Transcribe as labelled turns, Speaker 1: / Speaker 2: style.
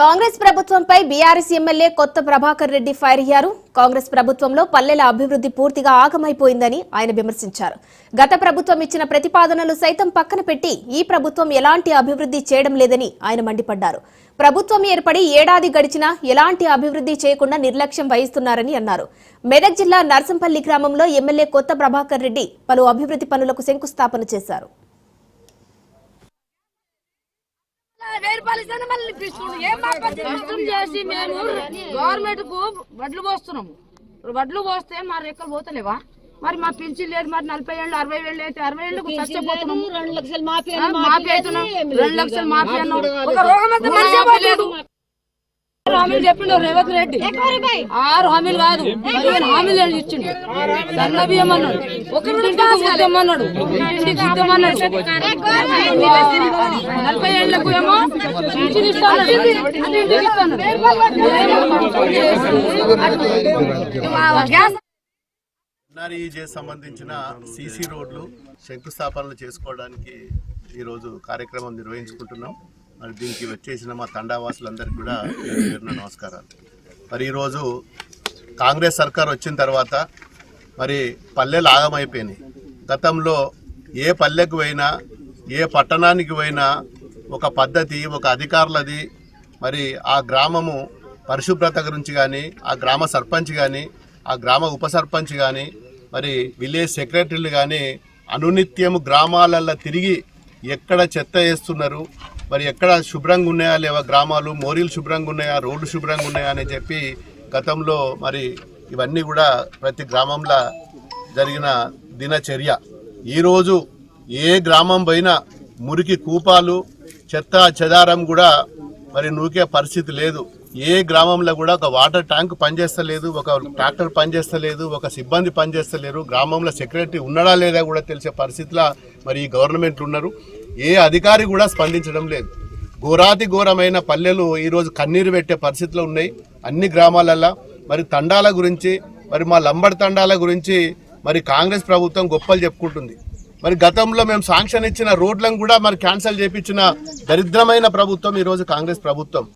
Speaker 1: కాంగ్రెస్ ప్రభుత్వంపై BRS MLA కొత్త Prabhakar Reddy fire అయ్యారు. కాంగ్రెస్ ప్రభుత్వంలో పల్లెల అభివృద్ధి పూర్తిగా ఆగమైపోయిందని ఆయన విమర్శించారు. గత ప్రభుత్వం ఇచ్చిన ప్రతిపాదనలు సైతం పక్కన పెట్టి ఈ ప్రభుత్వం ఎలాంటి అభివృద్ధి చేయడం లేదని ఆయన మండిపడ్డారు. ప్రభుత్వం ఏర్పడి ఏడాది గడిచినా ఎలాంటి అభివృద్ధి చేయకుండా నిర్లక్ష్యం వహిస్తున్నారని అన్నారు. మెదక్ జిల్లా నర్సంపల్లి గ్రామంలో ఎమ్మెల్యే కొత్త ప్రభాకర్ రెడ్డి పలు అభివృద్ధి పనులకు శంకుస్థాపన చేశారు.
Speaker 2: వెయ్యి రూపాయలు ఇస్తేనే మళ్ళీ ఇప్పిస్తుండు. ఏం మాకు కష్టం చేసి మేము గవర్నమెంట్కు వడ్లు పోస్తున్నాము. వడ్లు పోస్తే మా రెక్కలు పోతలేవా? మరి మా పింఛన్ లేదు మరి నలభై ఏళ్ళు అరవై ఏళ్ళు అయితే అరవై ఏళ్ళకు చచ్చిపోతున్నాము.
Speaker 3: రెండు లక్షలు మాఫీ
Speaker 2: అవుతున్నాం. రెండు లక్షలు మాఫీ అన్నాం ఒక రోగం వస్తే మనిషే పోతాడు. ఆరు హామీలు చెప్పిండు రేవంత్ రెడ్డి. ఆరు హామీలు కాదు పదిహేను హామీలు ఇచ్చిండు. సన్న బియ్యం అన్నాడు ఒక ఇంటికి అన్నాడు ఇంటికి ముద్దం అన్నాడు నలభై ఏళ్ళకు ఏమో పింఛన్ ఇస్తాను ఇంటికి ఇస్తాను
Speaker 4: ఎన్ఆర్ఈజే సంబంధించిన సీసీ రోడ్లు శంకుస్థాపనలు చేసుకోవడానికి ఈరోజు కార్యక్రమం నిర్వహించుకుంటున్నాం. మరి దీనికి వచ్చేసిన మా తండావాసులందరికీ కూడా పేరున నమస్కారాలు. మరి ఈరోజు కాంగ్రెస్ సర్కార్ వచ్చిన తర్వాత మరి పల్లెలు ఆగమైపోయినాయి. గతంలో ఏ పల్లెకు పోయినా ఏ పట్టణానికి పోయినా ఒక పద్ధతి ఒక అధికారులది మరి ఆ గ్రామము పరిశుభ్రత గురించి కానీ ఆ గ్రామ సర్పంచ్ కానీ ఆ గ్రామ ఉప సర్పంచ్ కానీ మరి విలేజ్ సెక్రటరీలు కానీ అనునిత్యము గ్రామాలల్లో తిరిగి ఎక్కడ చెత్త వేస్తున్నారు మరి ఎక్కడ శుభ్రంగా ఉన్నాయా లేవా గ్రామాలు? మోరీలు శుభ్రంగా ఉన్నాయా? రోడ్లు శుభ్రంగా ఉన్నాయా అని చెప్పి గతంలో మరి ఇవన్నీ కూడా ప్రతి గ్రామంలో జరిగిన దినచర్య. ఈరోజు ఏ గ్రామం పోయినా మురికి కూపాలు చెత్త చెదారం కూడా మరి నూకే పరిస్థితి లేదు. ఏ గ్రామంలో కూడా ఒక వాటర్ ట్యాంక్ పనిచేస్తలేదు ఒక ట్రాక్టర్ పనిచేస్తలేదు ఒక సిబ్బంది పనిచేస్తలేరు గ్రామంలో సెక్రటరీ ఉన్నాడా లేదా కూడా తెలిసే పరిస్థితిలో మరి ఈ గవర్నమెంట్లు ఉన్నారు. ఏ అధికారి కూడా స్పందించడం లేదు. ఘోరాతి ఘోరమైన పల్లెలు ఈరోజు కన్నీరు పెట్టే పరిస్థితులు ఉన్నాయి. అన్ని గ్రామాలల్లో మరి తండాల గురించి మరి మా లంబడి తండాల గురించి మరి కాంగ్రెస్ ప్రభుత్వం గొప్పలు చెప్పుకుంటుంది. మరి గతంలో మేము శాంక్షన్ ఇచ్చిన రోడ్లను కూడా మరి క్యాన్సిల్ చేపించిన దరిద్రమైన ప్రభుత్వం ఈరోజు కాంగ్రెస్ ప్రభుత్వం.